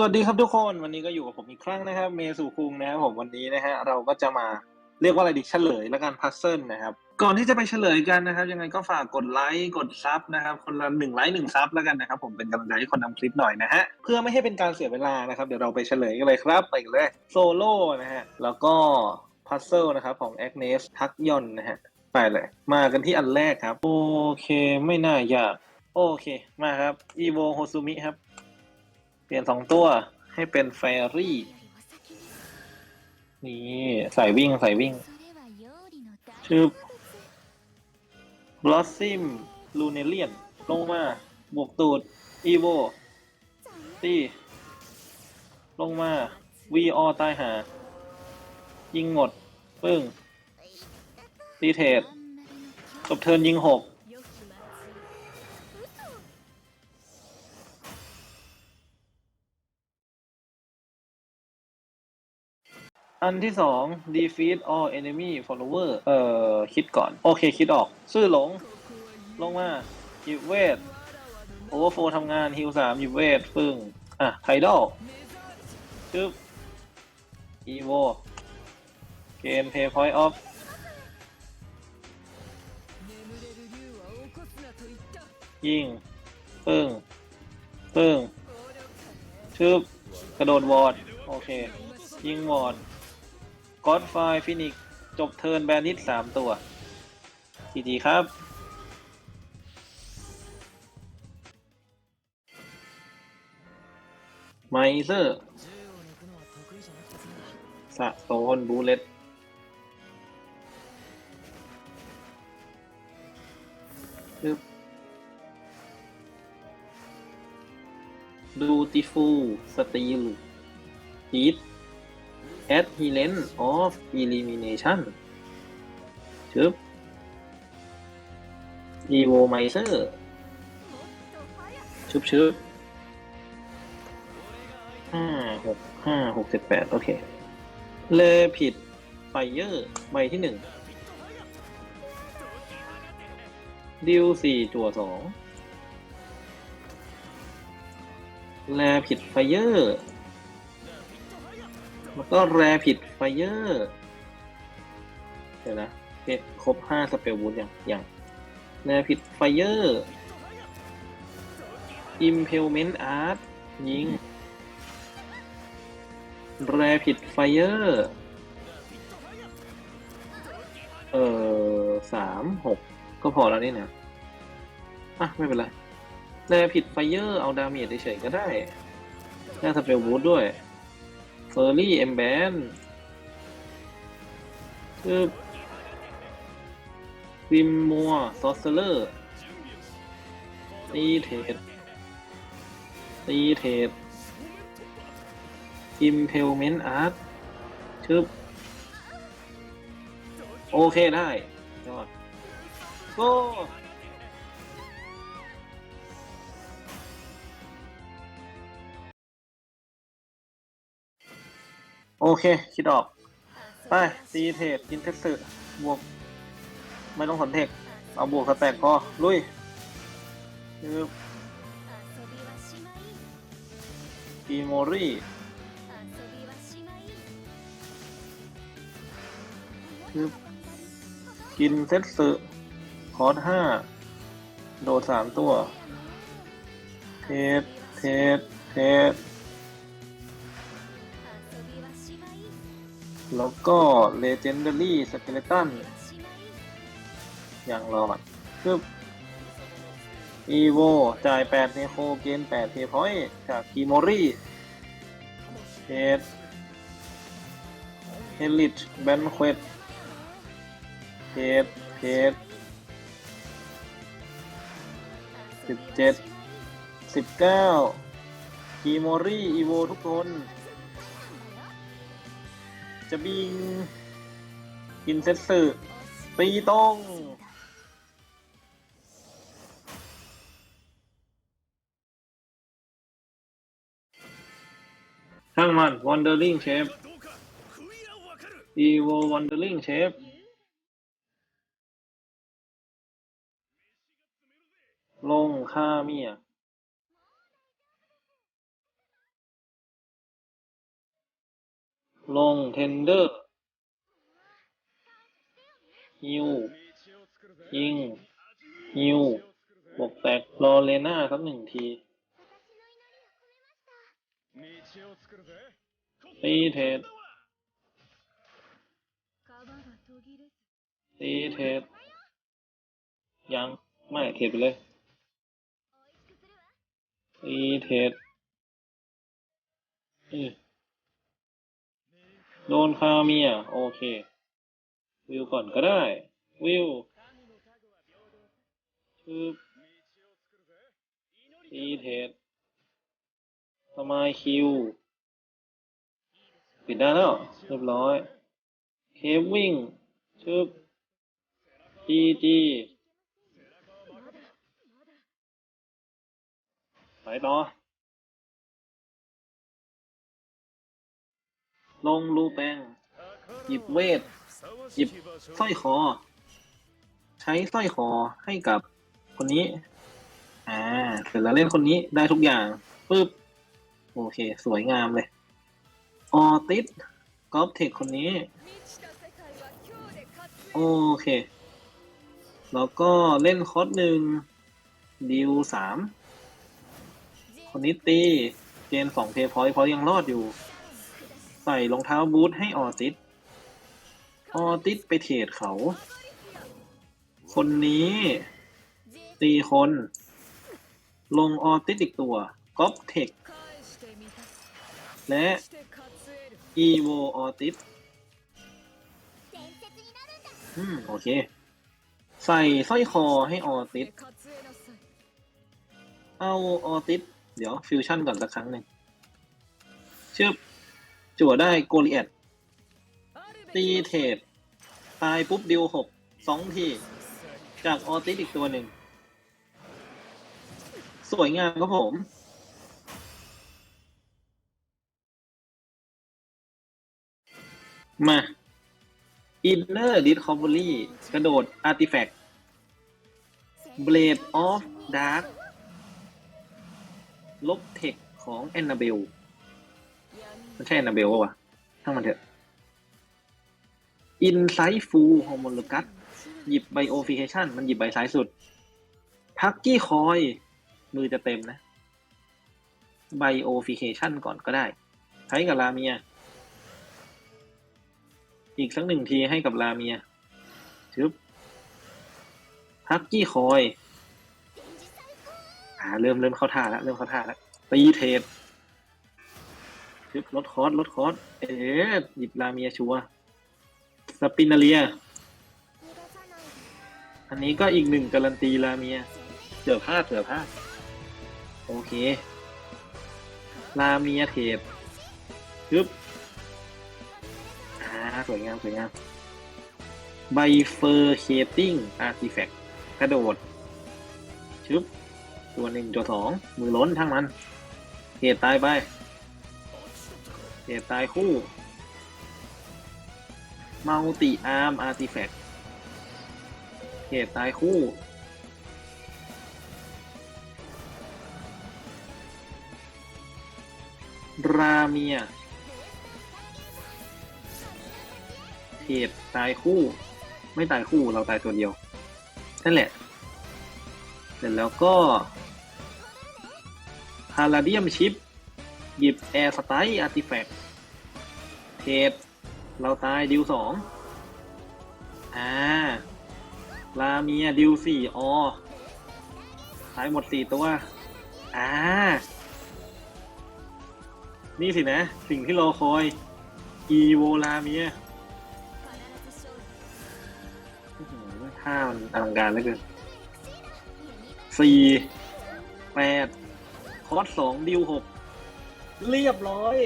สวัสดีครับทุกคนวันนี้ก็อยู่กับผมอีกครั้งนะครับเมสุคุงนะครับผมวันนี้นะฮะเราก็จะมาเรียกว่าอะไรดิเฉลยแล้วกันพัซเซิลนะครับ ก่อนที่จะไปเฉลยกันนะครับ ยังไงก็ฝากกดไลค์กดซับนะครับ คนละหนึ่งไลค์หนึ่งซับแล้วกันนะครับผมเป็นกำลังใจให้คนทำคลิปหน่อยนะฮะเพื่อไม่ให้เป็นการเสียเวลานะครับ เดี๋ยวเราไปเฉลยกันเลยครับไปเลยโซโล่นะฮะแล้วก็พัซเซิลนะครับของแอกเนสทักยอนนะฮะไปเลย มากันที่อันแรกครับ โอเคไม่น่ายากโอเคมาครับอีโวโฮซูมิครับ เปลี่ยนสองตัวให้เป็นแฟรี่ นี่ใส่วิ่งใส่วิ่ง ชื่อบลอสซิมลูเนเลียน ลงมาบวกตูด อีโวตีลงมา วีออตายหา ยิงหมด ปึ้งตีเทรดจบเทิร์นยิงหก อันที่สอง defeat all enemy follower เอ่อ คิดก่อน โอเค คิดออก ซื่อหลง ลงมาหยิบเวท โอเวอร์โฟทำงานฮิวสามหยิบเวทฟึ่ง อะ ไทดอลจึ๊บอีโวเกมเพย์พอยต์ออฟยิงปึ้งปึ้งชึบกระโดดวอร์ด โอเค ยิงวอร์ด ก็อดไฟฟินิกจบเทิร์นแบนนิดสามตัวทีดีครับ ไมเซอร์ สะโซนบูเลตปึ๊บ beautiful steel heat adherent of elimination ชึบ evomizer ชึบชึบห้าหกห้าหกเจ็ดแปดโอเคเลผิดไฟเยอร์ใบที่หนึ่งดิวสี่จั่วสองแรผิดไฟเยอร์ แล้วก็แรผิดไฟเยอร์เดี๋ยวนะเพชรครบห้าสเปลวูดยังยังแรผิดไฟเยอร์อิมเพลเมนต์อาร์ตยิงแรผิดไฟเยอร์เออสามหกก็พอแล้วนี่นะอะ ไม่เป็นไรแรผิดไฟเยอร์เอาดาเมจเฉยๆก็ได้ได้สเปลบูทด้วย อร์รี่เอมแบนคือวิมมัวซอสเซอร์ตีเทดตีเทดอิมเพลเมนต์อาร์ตชึบ โอเคได้ยอดโก โอเค คิดออก ไปตีเทรดกินเทสสึบวก ไม่ต้องสนเทคเอาบวกสแต็กก็ลุยคืออีโมรี่คือกินเซตสึคอร์สห้าโดดสามตัว เทสเทสเทส แล้วก็ Legendary Skeleton อย่างรอดคือ Evo จ่าย8เนโคเกน8เทพอยต์จากกิโมรีเฮดเฮลิชแบนเควดเฮดเฮดสิบเจ็ดสิบเก้ากิโมรี่อีโวทุกคน จะบิง กินเซตสึตีตรงช่างมัน Wandering Shape Evo Wandering Shape ลงค่าเมีย ลงเทนเดอร์ฮิวยิงฮิวบวกแตกรอเลน่าสักหนึ่งทีตีเทดตีเทดยัง ไม่เทดไปเลยตีเทดอือ โดนคาเมีย โอเค วิวก่อนก็ได้ วิวชืบตีเทรดสมายคิว ปิดได้แล้วเรียบร้อย เคฟวิ่งชึบจีจีไปต่อ ลงรูแปงหยิบเวท หยิบสร้อยคอ ใช้สร้อยคอให้กับคนนี้ อ่า เสร็จแล้วเล่นคนนี้ได้ทุกอย่างปึ๊บ โอเค สวยงามเลย ออติสกอล์ฟเทคคนนี้ โอเค แล้วก็เล่นคอร์สหนึ่งดิวสามคนนี้ตี เกณฑ์สองเพย์พอยพราะยังรอดอยู่ ใส่รองเท้าบูทให้ออติสออติสไปเทรดเขา คนนี้ตีคน ลงออติสอีกตัวก๊อล์ฟเทคและอีโวออติสอืม โอเค ใส่สร้อยคอให้ออติสเอาออติสเดี๋ยวฟิวชั่นก่อนสักครั้งหนึ่งชึบ จั่วได้โกลิแอดตีเทรดตายปุ๊บดิวหกสองทีจากออติสอีกตัวหนึ่ง สวยงามครับผมมา Inner Discovery กระโดด Artifact Blade of Dark ลบเทคของ Annabelle มันใช่ Annabelle ปะวะทั้งมันเถอะ Insightful Homologous หยิบ Biofication มันหยิบใบซ้ายสุด Pucky Coin มือจะเต็มนะ Biofication ก่อนก็ได้ ใช้กับลาเมีย อีกสักหนึ่งทีให้กับลาเมียชึบฮักกี้คอย อ่า เริ่มเริ่มเข้าท่าแล้วเริ่มเข้าท่าแล้วตีเท รดชึบลดคอร์สลดคอร์สเอ๊ะหยิบลาเมียชัวสปินาเลีย อันนี้ก็อีกหนึ่งการันตีลาเมียเสือพลาดเสือพลาดโอเค ลาเมียเทรดชึบอ่าสวยงามสวยงามไบเฟอร์เคติ้งอาร์ติแฟกต์กระโดดชึบตัวหนึ่งตัวสองมือล้นทั้งมัน เหตุตายไป เหตุตายคู่มัลติอาร์มอาร์ติแฟกต์เหตุตายคู่ราเมียเทรดตายคู่ ไม่ตายคู่เราตายตัวเดียว นั่นแหละ เสร็จแล้วก็พาราเดียมชิป หยิบแอร์สไตล์อาร์ติแฟกต์ เทรดเราตายดิวสองอ่าลาเมียดิวสี่อตายหมดสี่ตัว อ่า นี่สินะ สิ่งที่รอคอย อีโวลาเมียอื้อหือท่ามันอลังการเหลือเกินสี่แปดคอร์สสองดิวหกเรียบร้อย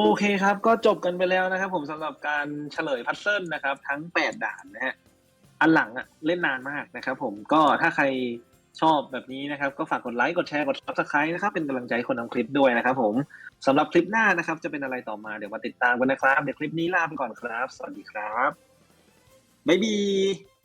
โอเคครับ ก็จบกันไปแล้วนะครับ ผมสำหรับการเฉลยพัซเซิลนะครับ ทั้ง 8 ด่านนะฮะอันหลังอะเล่นนานมากนะครับ ผมก็ถ้าใครชอบแบบนี้นะครับ ก็ฝากกดไลค์กดแชร์กด subscribe นะครับ เป็นกำลังใจคนทำคลิปด้วยนะครับ ผมสำหรับคลิปหน้านะครับ จะเป็นอะไรต่อมาเดี๋ยวมาติดตามกันนะครับ เดี๋ยวคลิปนี้ลาไปก่อนครับ สวัสดีครับบ๊ายบาย